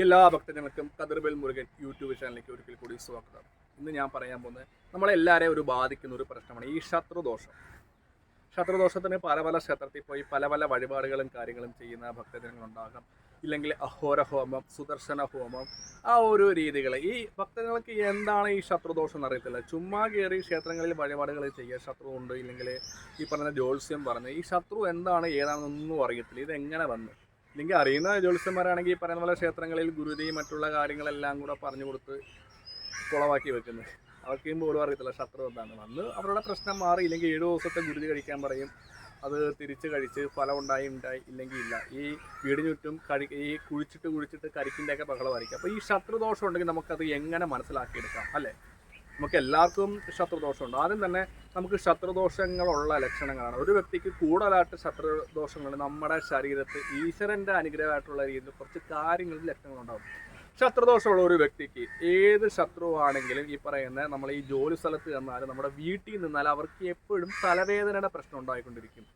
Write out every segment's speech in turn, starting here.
എല്ലാ ഭക്തജനങ്ങൾക്കും കതിർബൽ മുരുകൻ യൂട്യൂബ് ചാനലിലേക്ക് ഒരിക്കൽ കൂടി സ്വാഗതം. ഇന്ന് ഞാൻ പറയാൻ പോകുന്നത് നമ്മളെല്ലാവരെയും ഒരു ബാധിക്കുന്ന ഒരു പ്രശ്നമാണ് ഈ ശത്രുദോഷം. ശത്രുദോഷത്തിന് പല പല ക്ഷേത്രത്തിൽ പോയി പല പല വഴിപാടുകളും കാര്യങ്ങളും ചെയ്യുന്ന ഭക്തജനങ്ങളുണ്ടാകാം. ഇല്ലെങ്കിൽ അഹോര ഹോമം സുദർശന ഹോമം ആ ഒരു രീതികൾ ഈ ഭക്തജനങ്ങൾക്ക് എന്താണ് ഈ ശത്രുദോഷം എന്നറിയത്തില്ല ചുമ്മാ കയറി ക്ഷേത്രങ്ങളിൽ വഴിപാടുകൾ ചെയ്യുക ശത്രു ഉണ്ട് ഇല്ലെങ്കിൽ ഈ പറഞ്ഞ ജ്യോത്സ്യം പറഞ്ഞ് ഈ ശത്രു എന്താണ് ഏതാണെന്നൊന്നും അറിയത്തില്ല. ഇത് എങ്ങനെ വന്നു? ഇല്ലെങ്കിൽ അറിയുന്ന ജ്യോത്സ്യന്മാരാണെങ്കിൽ പറയുന്ന പോലെ ക്ഷേത്രങ്ങളിൽ ഗുരുതി മറ്റുള്ള കാര്യങ്ങളെല്ലാം കൂടെ പറഞ്ഞു കൊടുത്ത് കുളവാക്കി വെക്കുന്നത് അവർക്ക് പോലും അറിയത്തില്ല ശത്രു എന്താണ് വന്ന് അവരുടെ പ്രശ്നം മാറി ഇല്ലെങ്കിൽ ഏഴു ദിവസത്തെ ഗുരുതി കഴിക്കാൻ പറയും. അത് തിരിച്ച് കഴിച്ച് ഫലം ഉണ്ടായി ഉണ്ടായി ഇല്ലെങ്കിൽ ഇല്ല. ഈ വീടിന് ചുറ്റും കഴി ഈ കുഴിച്ചിട്ട് കുഴിച്ചിട്ട് കരിക്കിന്റെയൊക്കെ ബഹളമായിരിക്കും. അപ്പോൾ ഈ ശത്രുദോഷം ഉണ്ടെങ്കിൽ നമുക്കത് എങ്ങനെ മനസ്സിലാക്കിയെടുക്കാം അല്ലേ? നമുക്ക് എല്ലാവർക്കും ശത്രുദോഷമുണ്ട്. ആദ്യം തന്നെ നമുക്ക് ശത്രുദോഷങ്ങളുള്ള ലക്ഷണങ്ങളാണ്. ഒരു വ്യക്തിക്ക് കൂടുതലായിട്ട് ശത്രുദോഷങ്ങൾ നമ്മുടെ ശരീരത്തിൽ ഈശ്വരന്റെ അനുഗ്രഹമായിട്ടുള്ള രീതിയിൽ കുറച്ച് കാര്യങ്ങളിൽ ലക്ഷണങ്ങളുണ്ടാകും ശത്രുദോഷമുള്ള ഒരു വ്യക്തിക്ക് ഏത് ശത്രുവാണെങ്കിലും ഈ പറയുന്ന നമ്മൾ ഈ ജോലി സ്ഥലത്ത് ചെന്നാലും നമ്മുടെ വീട്ടിൽ നിന്നാൽ അവർക്ക് എപ്പോഴും തലവേദനയുടെ പ്രശ്നം ഉണ്ടായിക്കൊണ്ടിരിക്കും.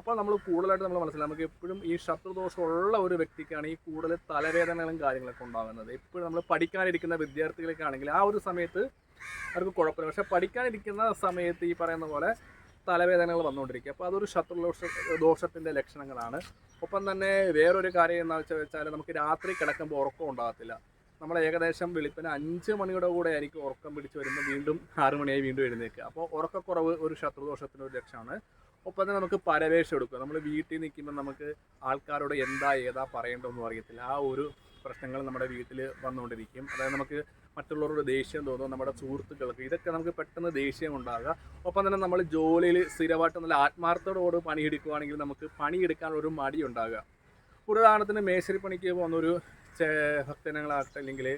അപ്പോൾ നമ്മൾ കൂടുതലായിട്ട് നമ്മൾ മനസ്സിലാക്കും നമുക്ക് എപ്പോഴും ഈ ശത്രുദോഷമുള്ള ഒരു വ്യക്തിക്കാണ് ഈ കൂടുതൽ തലവേദനകളും കാര്യങ്ങളൊക്കെ ഉണ്ടാകുന്നത്. എപ്പോഴും നമ്മൾ പഠിക്കാനിരിക്കുന്ന വിദ്യാർത്ഥികൾക്കാണെങ്കിൽ ആ ഒരു സമയത്ത് അവർക്ക് കുഴപ്പമില്ല. പക്ഷെ പഠിക്കാനിരിക്കുന്ന സമയത്ത് ഈ പറയുന്ന പോലെ തലവേദനകൾ വന്നുകൊണ്ടിരിക്കുക അപ്പോൾ അതൊരു ശത്രുദോഷ ദോഷത്തിന്റെ ലക്ഷണങ്ങളാണ്. ഒപ്പം തന്നെ വേറൊരു കാര്യം എന്താണെന്ന് വെച്ചാൽ നമുക്ക് രാത്രി കിടക്കുമ്പോൾ ഉറക്കം ഉണ്ടാകത്തില്ല. നമ്മൾ ഏകദേശം വെളുപ്പിന് അഞ്ച് മണിയുടെ കൂടെ ആയിരിക്കും ഉറക്കം പിടിച്ച് വരുമ്പോൾ വീണ്ടും ആറ് മണിയായി വീണ്ടും എഴുന്നേൽക്കുക. അപ്പോൾ ഉറക്കക്കുറവ് ഒരു ശത്രുദോഷത്തിന്റെ ഒരു ലക്ഷണമാണ്. ഒപ്പം തന്നെ നമുക്ക് പരവേഷം എടുക്കുക. നമ്മൾ വീട്ടിൽ നിൽക്കുമ്പോൾ നമുക്ക് ആൾക്കാരോട് എന്താ ഏതാ പറയേണ്ടതെന്നും അറിയത്തില്ല. ആ ഒരു പ്രശ്നങ്ങൾ നമ്മുടെ വീട്ടിൽ വന്നുകൊണ്ടിരിക്കും. അതായത് നമുക്ക് മറ്റുള്ളവരോട് ദേഷ്യം തോന്നും നമ്മുടെ സുഹൃത്തുക്കൾക്ക് ഇതൊക്കെ നമുക്ക് പെട്ടെന്ന് ദേഷ്യം ഉണ്ടാകുക. ഒപ്പം തന്നെ നമ്മൾ ജോലിയിൽ സ്ഥിരമായിട്ട് നല്ല ആത്മാർത്ഥത്തോട് പണിയെടുക്കുകയാണെങ്കിൽ നമുക്ക് പണിയെടുക്കാനുള്ളൊരു മടി ഉണ്ടാകുക. ഉദാഹരണത്തിന് മേശരി പണിക്ക് പോകുന്ന ഒരു ഭക്തനങ്ങളാകട്ടെ അല്ലെങ്കിൽ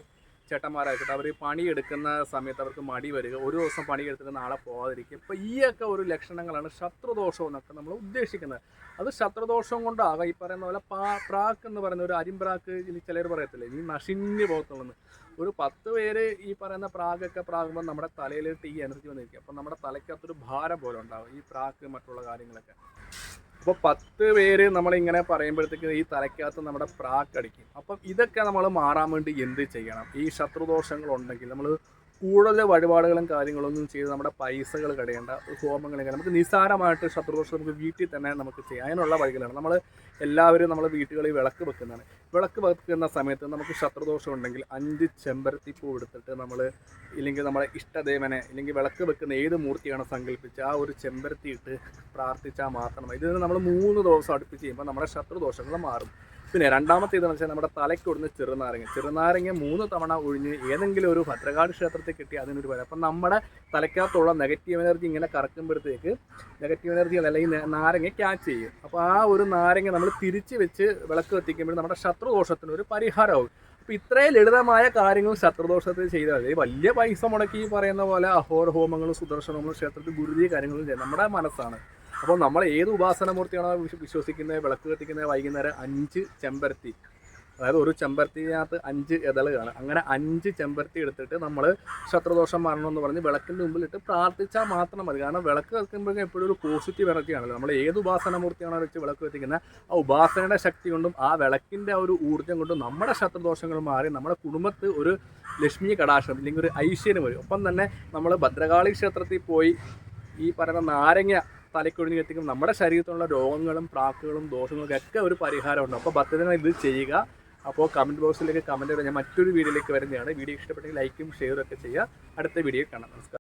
ചേട്ടന്മാരായിക്കോട്ടെ അവർ പണിയെടുക്കുന്ന സമയത്ത് അവർക്ക് മടി വരിക ഒരു ദിവസം പണിയെടുത്തിട്ട് നാളെ പോകാതിരിക്കും ഇപ്പം ഈ ഒക്കെ ഒരു ലക്ഷണങ്ങളാണ് ശത്രുദോഷം എന്നൊക്കെ നമ്മൾ ഉദ്ദേശിക്കുന്നത്. അത് ശത്രുദോഷം കൊണ്ടാകാം. ഈ പറയുന്ന പോലെ പാ പ്രാക്ക് എന്ന് പറയുന്ന ഒരു അരിമ്പ്രാക്ക് ഇനി ചിലർ പറയത്തില്ലേ? ഈ നശിഞ്ഞ് പോകത്തുള്ളൂ ഒരു പത്ത് പേര് ഈ പറയുന്ന പ്രാഗൊക്കെ പ്രാകുമ്പോൾ നമ്മുടെ തലയിലിട്ട് ഈ എനർജി വന്നിരിക്കും. അപ്പം നമ്മുടെ തലയ്ക്കകത്തൊരു ഭാരം പോലെ ഉണ്ടാകും ഈ പ്രാക്ക് മറ്റുള്ള കാര്യങ്ങളൊക്കെ. അപ്പോൾ പത്ത് പേര് നമ്മളിങ്ങനെ പറയുമ്പോഴത്തേക്ക് ഈ തലയ്ക്കകത്ത് നമ്മുടെ പ്രാക്ക് അടിക്കും. അപ്പം ഇതൊക്കെ നമ്മൾ മാറാൻ വേണ്ടി എന്ത് ചെയ്യണം? ഈ ശത്രുദോഷങ്ങൾ ഉണ്ടെങ്കിൽ നമ്മൾ കൂടുതൽ വഴിപാടുകളും കാര്യങ്ങളൊന്നും ചെയ്ത് നമ്മുടെ പൈസകൾ കടയേണ്ട ഹോമങ്ങളൊക്കെ നമുക്ക് നിസ്സാരമായിട്ട് ശത്രുദോഷം നമുക്ക് വീട്ടിൽ തന്നെ നമുക്ക് ചെയ്യാം. അതിനുള്ള വഴികളാണ്. നമ്മൾ എല്ലാവരും നമ്മൾ വീട്ടുകളിൽ വിളക്ക് വെക്കുന്നതാണ്. വിളക്ക് വെക്കുന്ന സമയത്ത് നമുക്ക് ശത്രുദോഷം ഉണ്ടെങ്കിൽ അഞ്ച് ചെമ്പരത്തി പൂ എടുത്തിട്ട് നമ്മൾ ഇല്ലെങ്കിൽ നമ്മുടെ ഇഷ്ടദേവനെ ഇല്ലെങ്കിൽ വിളക്ക് വെക്കുന്ന ഏത് മൂർത്തിയാണ് സങ്കല്പിച്ച് ആ ഒരു ചെമ്പരത്തി ഇട്ട് പ്രാർത്ഥിച്ചാൽ മാത്രം ഇതിന് ഇത് നമ്മൾ മൂന്ന് ദിവസം അടുപ്പിച്ച് ചെയ്യുമ്പോൾ നമ്മുടെ ശത്രുദോഷങ്ങൾ മാറും. പിന്നെ രണ്ടാമത്തെ ഇതെന്ന് വെച്ചാൽ നമ്മുടെ തലയ്ക്ക് കൊടുക്കുന്ന ചെറുനാരങ്ങ. ചെറുനാരങ്ങ മൂന്ന് തവണ ഒഴിഞ്ഞ് ഏതെങ്കിലും ഒരു ഭദ്രകാട് ക്ഷേത്രത്തിൽ കിട്ടി അതിനൊരു വരും. അപ്പം നമ്മുടെ തലയ്ക്കകത്തുള്ള നെഗറ്റീവ് എനർജി ഇങ്ങനെ കറക്കുമ്പോഴത്തേക്ക് നെഗറ്റീവ് എനർജി അല്ലെങ്കിൽ നാരങ്ങ ക്യാച്ച് ചെയ്യും. അപ്പോൾ ആ ഒരു നാരങ്ങ നമ്മൾ തിരിച്ച് വെച്ച് വിളക്ക് കത്തിക്കുമ്പോൾ നമ്മുടെ ശത്രുദോഷത്തിന് ഒരു പരിഹാരമാവും. അപ്പോൾ ഇത്രയും ലളിതമായ കാര്യങ്ങൾ ശത്രുദോഷത്തിൽ ചെയ്താൽ മതി. വലിയ പൈസ മുടക്കി പറയുന്ന പോലെ അഹോര ഹോമങ്ങളും സുദർശനങ്ങളും ക്ഷേത്രത്തിൽ ഗുരുതി കാര്യങ്ങളും ചെയ്യാം. നമ്മുടെ മനസ്സാണ്. അപ്പോൾ നമ്മൾ ഏത് ഉപാസനമൂർത്തിയാണോ മൂർത്തിയാണോ വിശ്വസിക്കുന്നത് വിളക്ക് കത്തിക്കുന്നത് വൈകുന്നേരം അഞ്ച് ചെമ്പരത്തി. അതായത് ഒരു ചെമ്പരത്തിനകത്ത് അഞ്ച് ഇതളുകയാണ് അങ്ങനെ അഞ്ച് ചെമ്പരത്തി എടുത്തിട്ട് നമ്മൾ ശത്രുദോഷം മാറണമെന്ന് പറഞ്ഞ് വിളക്കിന്റെ മുമ്പിലിട്ട് പ്രാർത്ഥിച്ചാൽ മാത്രം മതി. കാരണം വിളക്ക് കത്തിക്കുമ്പോഴേക്കും എപ്പോഴും ഒരു പോസിറ്റീവ് എനർജി ആണല്ലോ. നമ്മൾ ഏത് ഉപാസനമൂർത്തിയാണോ വെച്ച് വിളക്ക് കത്തിക്കുന്നത് ആ ഉപാസനയുടെ ശക്തി കൊണ്ടും ആ വിളക്കിന്റെ ആ ഒരു ഊർജം കൊണ്ടും നമ്മുടെ ശത്രുദോഷങ്ങൾ മാറി നമ്മുടെ കുടുംബത്ത് ഒരു ലക്ഷ്മി കടാക്ഷം അല്ലെങ്കിൽ ഒരു ഐശ്വര്യം വരും. ഒപ്പം തന്നെ നമ്മൾ ഭദ്രകാളി ക്ഷേത്രത്തിൽ പോയി ഈ പറയുന്ന നാരങ്ങ തലക്കൊഴിഞ്ഞ് എത്തിക്കും നമ്മുടെ ശരീരത്തിലുള്ള രോഗങ്ങളും പ്രാക്കുകളും ദോഷങ്ങളും ഒക്കെ ഒരു പരിഹാരമുണ്ട്. അപ്പോൾ ഭക്തജന ഇത് ചെയ്യുക. അപ്പോൾ കമന്റ് ബോക്സിലേക്ക് കമന്റ് ഞാൻ മറ്റൊരു വീഡിയോയിലേക്ക് വരുന്നതാണ്. വീഡിയോ ഇഷ്ടപ്പെട്ടെങ്കിൽ ലൈക്കും ഷെയറും ഒക്കെ ചെയ്യുക. അടുത്ത വീഡിയോ കാണാം. നമസ്കാരം.